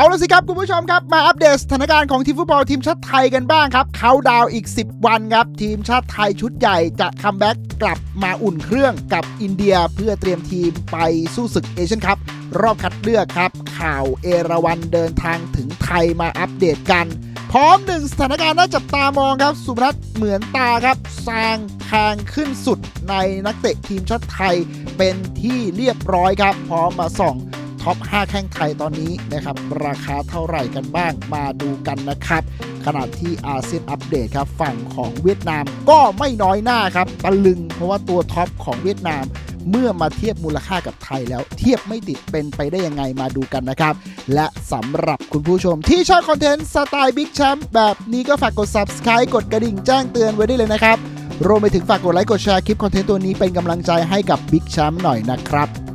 เอาละสิครับคุณผู้ชมครับมาอัปเดตสถานการณ์ของทีมฟุตบอลทีมชาติไทยกันบ้างครับเขาดาวอีก 10 วันครับ ทีมชาติไทยชุดใหญ่จะคัมแบ็กกลับมาอุ่นเครื่องกับอินเดียเพื่อเตรียมทีมไปสู้ศึกเอเชียนคัพรอบคัดเลือกครับ ข่าวเอราวันเดินทางถึงไทยมาอัปเดตกัน พร้อมหนึ่งสถานการณ์น่าจับตามองครับ สุพนัทเหมือนตาครับแซงแพงขึ้นสุดในนักเตะทีมชาติไทยเป็นที่เรียบร้อยครับพร้อมมาส่อง ท็อป 5 แข้งไทยตอนนี้นะครับราคาเท่าไหร่กันบ้างมาดูกันนะครับขณะที่อาเซียนอัปเดตครับฝั่งของเวียดนามก็ไม่น้อยหน้าครับตะลึงเพราะว่าตัวท็อปของเวียดนามเมื่อมาเทียบมูลค่ากับไทยแล้วเทียบไม่ติดเป็นไปได้ยังไงมาดูกันนะครับ และสำหรับคุณผู้ชมที่ชอบคอนเทนต์สไตล์บิ๊กแชมป์แบบนี้ก็ฝากกด subscribe กดกระดิ่งแจ้งเตือนไว้ได้เลยนะครับ รวมไปถึงฝากกดไลค์กดแชร์คลิปคอนเทนต์ตัวนี้เป็นกำลังใจให้กับบิ๊กแชมป์หน่อยนะครับ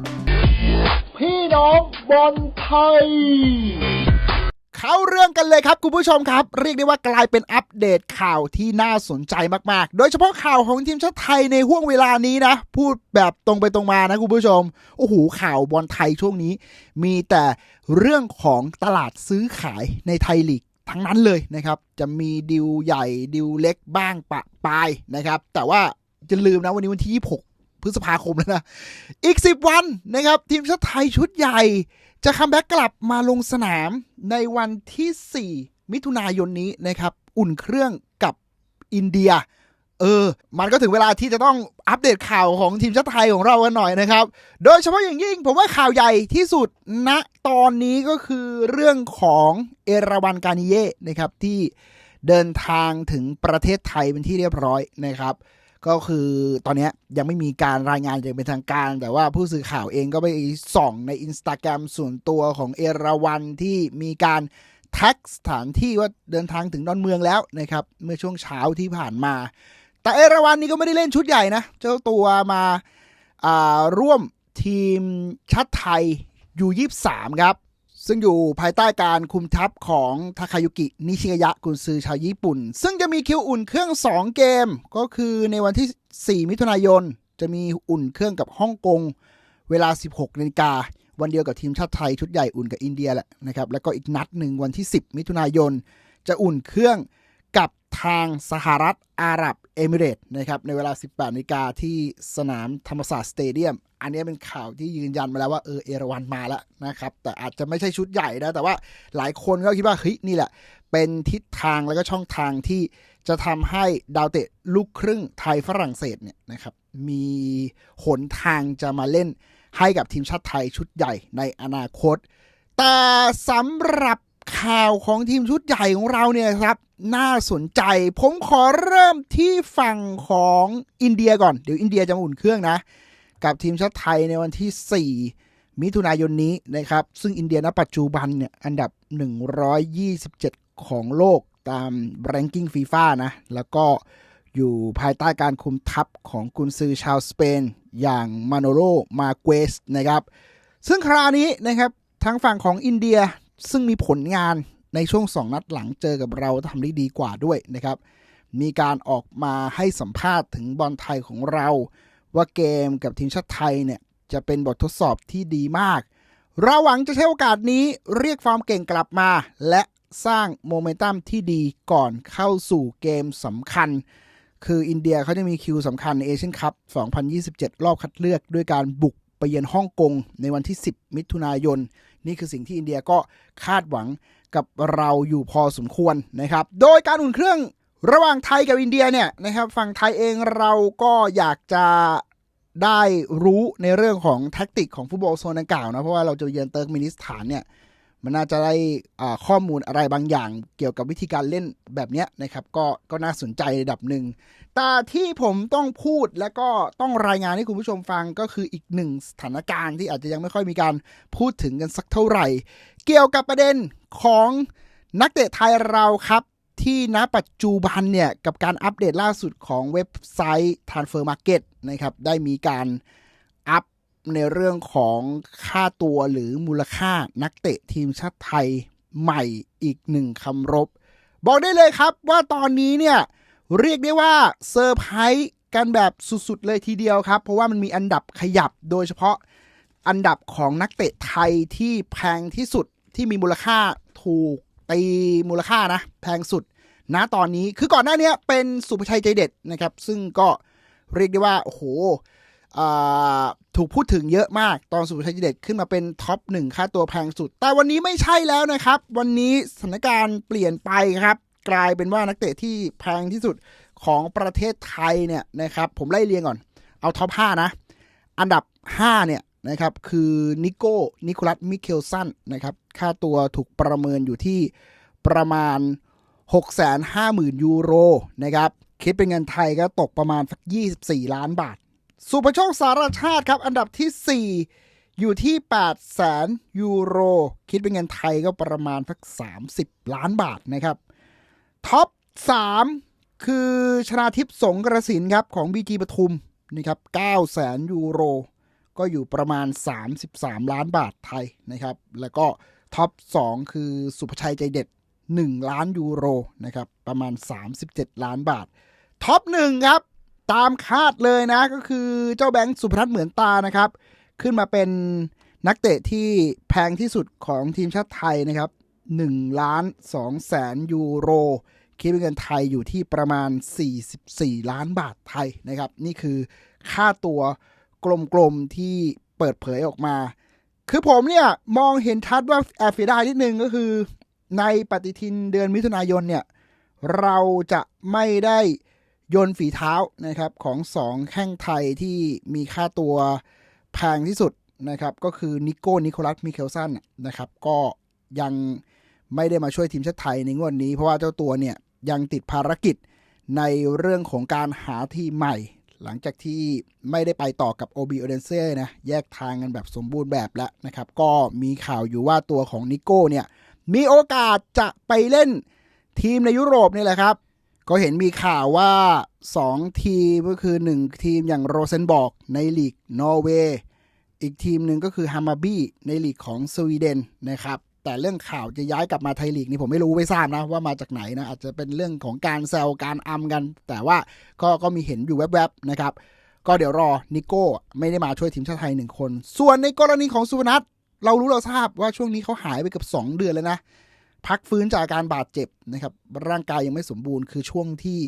น้องบอลไทย เข้าเรื่องกันเลยครับคุณผู้ชมครับ เรียกได้ว่ากลายเป็นอัปเดตข่าวที่น่าสนใจมากๆ โดยเฉพาะข่าวของทีมชาติไทยในห่วงเวลานี้นะ พูดแบบตรงไปตรงมานะคุณผู้ชม โอ้โหข่าวบอลไทยช่วงนี้ มีแต่เรื่องของตลาดซื้อขายในไทยลีกทั้งนั้นเลยนะครับ จะมีดิวใหญ่ดิวเล็กบ้างปะปายนะครับ แต่ว่าจะลืมนะวันนี้วันที่ 26 พฤษภาคมแล้วนะ อีก 10 วันนะครับ ทีมชาติไทยชุดใหญ่ จะคัมแบ็กกลับมาลงสนามในวันที่ 4 มิถุนายนนี้นะครับ อุ่นเครื่องกับอินเดีย เออ มันก็ถึงเวลาที่จะต้องอัปเดตข่าวของทีมชาติไทยของเรากันหน่อยนะครับ โดยเฉพาะอย่างยิ่งผมว่าข่าวใหญ่ที่สุดณตอนนี้ก็คือเรื่องของเอราวันกานิเย่นะครับที่เดินทางถึงประเทศไทยเป็นที่เรียบร้อยนะครับ ก็คือตอนนี้ยังไม่มีการรายงานอย่างเป็นทางการ แต่ว่าผู้สื่อข่าวเองก็ไปส่องในอินสตาแกรมส่วนตัวของเอราวันที่มีการแท็กสถานที่ว่าเดินทางถึงดอนเมืองแล้วนะครับ เมื่อช่วงเช้าที่ผ่านมา แต่เอราวันนี้ก็ไม่ได้เล่นชุดใหญ่นะ เจ้าตัวมาาร่วมทีมชาติไทยยู23 ครับ ซึ่งอยู่ภายใต้การคุมทัพของทาคายุกินิชิกายะกุนซือชาวญี่ปุ่น ซึ่งจะมีคิวอุ่นเครื่อง 2 เกม ก็คือในวันที่ 4 มิถุนายน จะมีอุ่นเครื่องกับฮ่องกง เวลา 16นาฬิกา วันเดียวกับทีมชาติไทยชุดใหญ่อุ่นกับอินเดียแหละนะครับ แล้วก็อีกนัดหนึ่งวันที่ 10 มิถุนายน จะอุ่นเครื่อง ทางสหรัฐอาหรับเอมิเรต์นะครับในเวลา 18นาฬิกาที่สนามธรรมศาสตร์สเตเดียม อันนี้เป็นข่าวที่ยืนยันมาแล้วว่าเออเอราวันมาแล้วนะครับ แต่อาจจะไม่ใช่ชุดใหญ่นะ แต่ว่าหลายคนก็คิดว่าเฮ้ยนี่แหละ เป็นทิศทางแล้วก็ช่องทางที่จะทำให้ดาวเตะลูกครึ่งไทยฝรั่งเศสเนี่ยนะครับมีหนทางจะมาเล่นให้กับทีมชาติไทยชุดใหญ่ในอนาคต แต่สำหรับ ข่าวของทีมชุดใหญ่ของเราเนี่ยครับน่าสนใจ ผมขอเริ่มที่ฝั่งของอินเดียก่อน เดี๋ยวอินเดียจะมาอุ่นเครื่องนะ กับทีมชาติไทยในวันที่ 4 มิถุนายนนี้นะครับ ซึ่งอินเดียณปัจจุบันเนี่ยอันดับ 127 ของโลกตาม ranking FIFA นะ แล้วก็อยู่ภายใต้การคุมทัพของกุนซือชาวสเปน อย่างมาโนโรมาเกสนะครับ ซึ่งคราวนี้นะครับทางฝั่งของอินเดีย ซึ่งมีผลงานในช่วง 2 นัดหลังเจอกับเราทำได้ดีกว่าด้วยนะครับ มีการออกมาให้สัมภาษณ์ถึงบอลไทยของเรา ว่าเกมกับทีมชาติไทยเนี่ยจะเป็นบททดสอบที่ดีมาก เราหวังจะใช้โอกาสนี้เรียกความเก่งกลับมา และสร้างโมเมนตัมที่ดีก่อนเข้าสู่เกมสำคัญ คืออินเดียเขาจะมีคิวสำคัญในเอเชียนคัพ 2027 รอบคัดเลือก ด้วยการบุกไปเยือนฮ่องกงในวันที่ 10 มิถุนายน นี่คือสิ่งที่อินเดียก็คาดหวังกับเราอยู่พอสมควรนะครับ โดยการอุ่นเครื่องระหว่างไทยกับอินเดียเนี่ยนะครับฝั่งไทยเองเราก็อยากจะได้รู้ในเรื่องของแท็กติกของฟุตบอลโซนดังกล่าวนะเพราะว่าเราจะเยือนเติร์กมินิสถานเนี่ย มันน่าจะได้ข้อมูลอะไรบางอย่าง เกี่ยวกับวิธีการเล่นแบบนี้นะครับ ก็ก็น่าสนใจระดับหนึ่ง แต่ที่ผมต้องพูดและก็ต้องรายงานให้คุณผู้ชมฟังก็คืออีกหนึ่งสถานการณ์ที่อาจจะยังไม่ค่อยมีการพูดถึงกันสักเท่าไหร่ เกี่ยวกับประเด็นของนักเตะไทยเราครับที่ณปัจจุบันเนี่ยกับการอัปเดตล่าสุดของเว็บไซต์ Transfer Market นะครับได้มีการอัพ ในเรื่องของค่าตัวหรือมูลค่านักเตะทีมชาติไทยใหม่อีกหนึ่งคำรบ บอกได้เลยครับว่าตอนนี้เนี่ย เรียกได้ว่าเซอร์ไพรส์กันแบบสุดๆเลยทีเดียวครับ เพราะว่ามันมีอันดับขยับโดยเฉพาะอันดับของนักเตะไทยที่แพงที่สุดที่มีมูลค่าถูกตีมูลค่านะ แพงสุดณตอนนี้คือก่อนหน้านี้เป็นสุภชัยใจเด็ดนะครับ ซึ่งก็เรียกได้ว่าโอ้โห ถูกพูดถึงเยอะมาก ตอนสุภชัยเด็ดขึ้นมาเป็นท็อปหนึ่งค่าตัวแพงสุด แต่วันนี้ไม่ใช่แล้วนะครับ วันนี้สถานการณ์เปลี่ยนไปครับ กลายเป็นว่านักเตะที่แพงที่สุดของประเทศไทยเนี่ยนะครับ ผมไล่เรียงก่อน เอาท็อป 5 นะ อันดับ 5 เนี่ยนะครับ คือนิโก้ นิโคลัส มิเคลสันนะครับ ค่าตัวถูกประเมินอยู่ที่ประมาณ 650,000 ยูโรนะครับ คิดเป็นเงินไทยก็ตกประมาณสัก 24 ล้านบาท สุภโชคสารชาติครับ อันดับที่ 4 อยู่ที่8 0 0 0 0 ยูโร คิดเป็นเงินไทยก็ประมาณสัก 30 ล้านบาทนะครับ ท็อป 3 คือชนาทิพย์สงกระสินครับ ของบีจีปทุมนะครับ9 0 0 0 0 ยูโร ก็อยู่ประมาณ 33 ล้านบาทไทยนะครับ แล้วก็ท็อป 2 คือสุภชัยใจเด็ด 1 ล้านยูโรนะครับ ประมาณ 37 ล้านบาท ท็อป 1 ครับ ตามคาดเลยนะ ก็คือเจ้าแบงค์สุพนัทเหมือนตานะครับ ขึ้นมาเป็นนักเตะที่แพงที่สุดของทีมชาติไทยนะครับ1ล้าน2แสนยูโร คิดเป็นเงินไทยอยู่ที่ประมาณ 44 ล้านบาทไทยนะครับ นี่คือค่าตัวกลมๆที่เปิดเผยออกมา คือผมเนี่ยมองเห็นชัดว่าแอบเสียดานิดนึงก็คือ ในปฏิทินเดือนมิถุนายนเนี่ย เราจะไม่ได้ ยนฝีเท้านะครับของสองแข้งไทยที่มีค่าตัวแพงที่สุดนะครับก็คือนิโก้นิโคลัสมิเคลสันนะครับก็ยังไม่ได้มาช่วยทีมชาติไทยในงวดนี้ เพราะว่าเจ้าตัวเนี่ยยังติดภารกิจในเรื่องของการหาทีมใหม่ หลังจากที่ไม่ได้ไปต่อกับ OB o d e n s e นะแยกทางกันแบบสมบูรณ์แบบแล้วนะครับก็มีข่าวอยู่ว่าตัวของนิโก้เนี่ยมีโอกาสจะไปเล่นทีมในยุโรปนี่แหละครับ ก็เห็นมีข่าวว่า 2 ทีมก็คือ 1 ทีมอย่างโรเซนบอกในลีกนอร์เวย์อีกทีมหนึ่งก็คือฮามาบี้ในลีกของสวีเดนนะครับแต่เรื่องข่าวจะย้ายกลับมาไทยลีกนี่ผมไม่รู้ไม่ทราบนะว่ามาจากไหนนะอาจจะเป็นเรื่องของการแซวการอำกัน แต่ว่าก็ก็มีเห็นอยู่แวบๆนะครับ ก็เดี๋ยวรอนิโก้ไม่ได้มาช่วยทีมชาติไทยหนึ่งคน ส่วนในกรณีของสุวนัทเรารู้เราทราบว่าช่วงนี้เขาหายไปเกับ2 เดือนแล้วนะ พักฟื้นจากอาการบาดเจ็บนะครับ ร่างกายยังไม่สมบูรณ์คือช่วงที่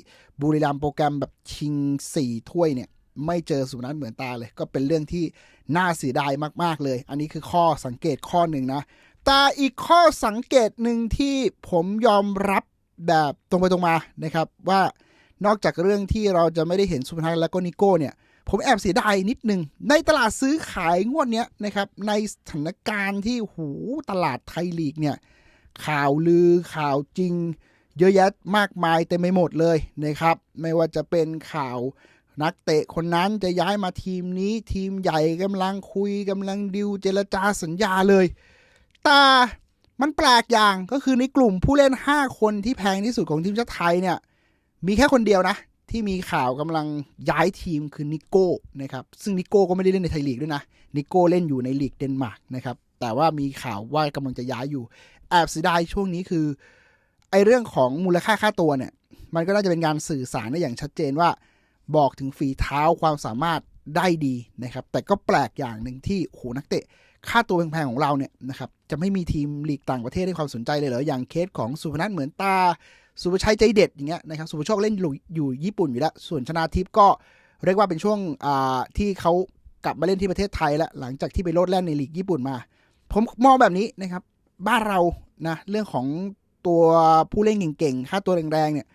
บุรีรัมย์โปรแกรมแบบชิง 4 ถ้วยเนี่ย ไม่เจอสุนัทเหมือนตาเลย ก็เป็นเรื่องที่น่าเสียดายมาก ๆ เลย อันนี้คือข้อสังเกตข้อหนึ่งนะ แต่อีกข้อสังเกตหนึ่งที่ผมยอมรับแบบตรงไปตรงมานะครับว่านอกจากเรื่องที่เราจะไม่ได้เห็นสุนัทและก็นิโก้เนี่ยผมแอบเสียดายนิดนึง ในตลาดซื้อขายงวดเนี้ยนะครับในสถานการณ์ที่หูตลาดไทยลีกเนี่ย ข่าวลือข่าวจริง เยอะแยะมากมายเต็มไปหมดเลยนะครับ ไม่ว่าจะเป็นข่าวนักเตะคนนั้นจะย้ายมาทีมนี้ทีมใหญ่กำลังคุยกำลังดิวเจรจาสัญญาเลยแต่มันแปลกอย่างก็คือในกลุ่มผู้เล่น 5 คนที่แพงที่สุดของทีมชาติไทยเนี่ย มีแค่คนเดียวนะ ที่มีข่าวกำลังย้ายทีมคือนิโก้นะครับ ซึ่งนิโก้ก็ไม่ได้เล่นในไทยลีกด้วยนะนิโก้เล่นอยู่ในลีกเดนมาร์กนะครับแต่ว่ามีข่าวว่ากำลังจะย้ายอยู่ แอบเสียดายช่วงนี้คือ ไอเรื่องของมูลค่าค่าตัวเนี่ย มันก็น่าจะเป็นการสื่อสารได้อย่างชัดเจนว่า บอกถึงฝีเท้าความสามารถได้ดีนะครับ แต่ก็แปลกอย่างหนึ่งที่โหนักเตะ ค่าตัวแพงๆของเราเนี่ยนะครับจะไม่มีทีมลีกต่างประเทศให้ความสนใจเลยเหรออย่างเคสของสุพนัทเหมือนตา สุภชัยใจเด็ดอย่างเงี้ยนะครับสุภโชคเล่นอยู่ญี่ปุ่นอยู่แล้ว ส่วนชนาทิพย์ก็เรียกว่าเป็นช่วงที่เขากลับมาเล่นที่ประเทศไทยแล้วหลังจากที่ไปโลดแล่นในลีกญี่ปุ่นมา ผมมองแบบนี้นะครับ บ้านเรานะเรื่องของตัวผู้เล่นเก่งๆ ค่าตัวแรงๆเนี่ย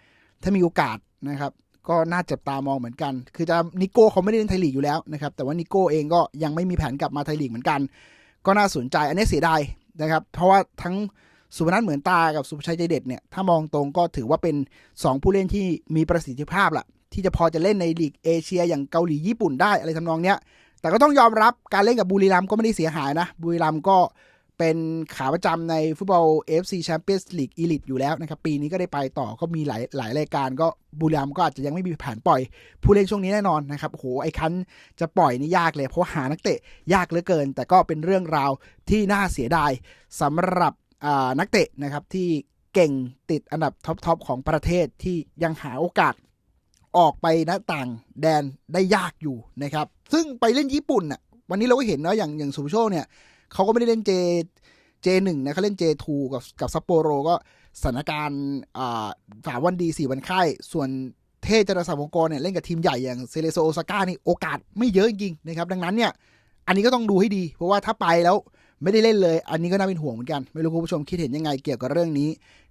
ถ้ามีโอกาสนะครับก็น่าจับตามองเหมือนกัน คือจะนิโก้เขาไม่ได้เล่นไทยลีกอยู่แล้วนะครับ แต่ว่านิโก้เองก็ยังไม่มีแผนกลับมาไทยลีกเหมือนกัน ก็น่าสนใจ อันนี้เสียดายนะครับ เพราะว่าทั้งสุพนัทเหมือนตากับสุภชัยใจเด็ดเนี่ย ถ้ามองตรงก็ถือว่าเป็น 2 ผู้เล่นที่มีประสิทธิภาพละที่จะพอจะเล่นในลีกเอเชีย อย่างเกาหลีญี่ปุ่นได้อะไรทำนองเนี้ย แต่ก็ต้องยอมรับการเล่นกับบุรีรัมก็ไม่ได้เสียหายนะ บุรีรัมก็ เป็นขาประจำในฟุตบอล FC Champions League Elite อยู่แล้วนะครับ ปีนี้ก็ได้ไปต่อก็มีหลายหลายรายการก็บุรีรัมย์ก็อาจจะยังไม่มีแผนปล่อย ผู้เล่นช่วงนี้แน่นอนนะครับโหไอ้คันจะปล่อยนี่ยากเลย เพราะหานักเตะยากเหลือเกิน แต่ก็เป็นเรื่องราวที่น่าเสียดายสำหรับนักเตะนะครับที่เก่งติดอันดับท็อปๆของประเทศที่ยังหาโอกาสออกไปหน้าต่างแดนได้ยากอยู่นะครับ ซึ่งไปเล่นญี่ปุ่นน่ะวันนี้เราก็เห็นนะอย่างอย่างสุโชเนี่ย เขาก็ไม่ได้เล่นเจ J1 นะเขาเล่น J2 กับกับซัปโปโรก็สถานการณ์สามวันดีสี่วันไข้ ส่วนเทจรศักดิ์วงกรเนี่ยเล่นกับทีมใหญ่อย่างเซเลโซโอซาก้านี่โอกาสไม่เยอะจริงๆนะครับ ดังนั้นเนี่ย อันนี้ก็ต้องดูให้ดี เพราะว่าถ้าไปแล้วไม่ได้เล่นเลย อันนี้ก็น่าเป็นห่วงเหมือนกัน ไม่รู้คุณผู้ชมคิดเห็นยังไงเกี่ยวกับเรื่องนี้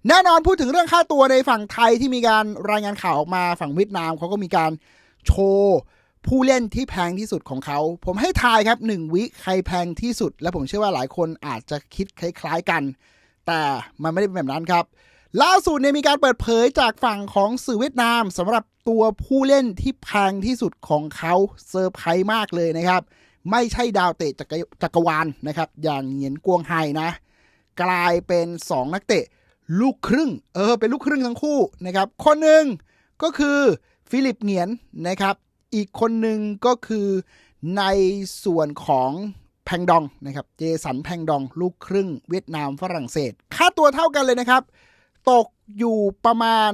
แน่นอนพูดถึงเรื่องค่าตัวในฝั่งไทยที่มีการรายงานข่าวออกมาฝั่งเวียดนามเขาก็มีการโชว์ ผู้เล่นที่แพงที่สุดของเขา ผมให้ทายครับ 1 วิใครแพงที่สุด และผมเชื่อว่าหลายคนอาจจะคิดคล้ายๆกัน แต่มันไม่ได้เป็นแบบนั้นครับ ล่าสุดเนี่ยมีการเปิดเผยจากฝั่งของสื่อเวียดนามสำหรับตัวผู้เล่นที่แพงที่สุดของเขาเซอร์ไพรส์มากเลยนะครับ ไม่ใช่ดาวเตะจักรจักรวาลนะครับ อย่างเหงียนกวงไฮนะ กลายเป็น 2 นักเตะ ลูกครึ่ง เออเป็นลูกครึ่งทั้งคู่นะครับคนหนึ่งก็คือฟิลิปเหงียนนะครับ อีกคนหนึ่งก็คือในส่วนของแพงดองนะครับ เจสันแพงดองลูกครึ่งเวียดนามฝรั่งเศส ค่าตัวเท่ากันเลยนะครับ ตกอยู่ประมาณ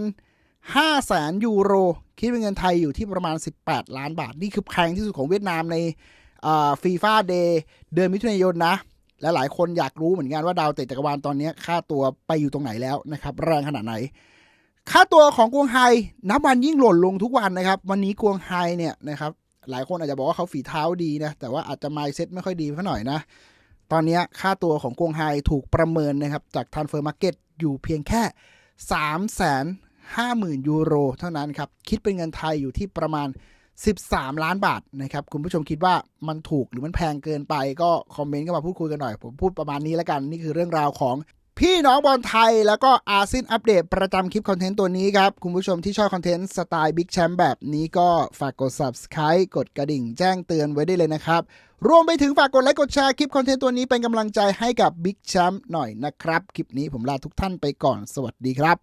5 0 0แสนยูโร คิดเป็นเงินไทยอยู่ที่ประมาณ 18 ล้านบาท นี่คือแพงที่สุดของเวียดนามในฟีฟ่าเดย์เดือนมิถุนายนนะ และหลายคนอยากรู้เหมือนกันว่าดาวเตะจักรวาลตอนนี้ค่าตัวไปอยู่ตรงไหนแล้วนะครับ แรงขนาดไหน ค่าตัวของกวงไฮนับวันยิ่งหล่นลงทุกวันนะครับ วันนี้กวงไฮเนี่ยนะครับหลายคนอาจจะบอกว่าเขาฝีเท้าดีนะ แต่ว่าอาจจะไมเซ็ตไม่ค่อยดีเท่าหน่อยนะ ตอนนี้ค่าตัวของกวงไฮถูกประเมินนะครับ จากทันเฟอร์มาร์เก็ตอยู่เพียงแค่3 5 0 0 0 0 ยูโร เท่านั้นครับ คิดเป็นเงินไทยอยู่ที่ประมาณ 13 ล้านบาทนะครับ คุณผู้ชมคิดว่ามันถูกหรือมันแพงเกินไปก็คอมเมนต์ก็มาพูดคุยกันหน่อย ผมพูดประมาณนี้แล้วกัน นี่คือเรื่องราวของ พี่น้องบอลไทยแล้วก็อาเซียนอัปเดตประจำคลิปคอนเทนต์ตัวนี้ครับ คุณผู้ชมที่ชอบคอนเทนต์สไตล์บิ๊กแชมป์แบบนี้ก็ฝากกด subscribe กดกระดิ่งแจ้งเตือนไว้ได้เลยนะครับ รวมไปถึงฝากกดไลค์กดแชร์คลิปคอนเทนต์ตัวนี้เป็นกำลังใจให้กับบิ๊กแชมป์หน่อยนะครับ คลิปนี้ผมลาทุกท่านไปก่อนสวัสดีครับ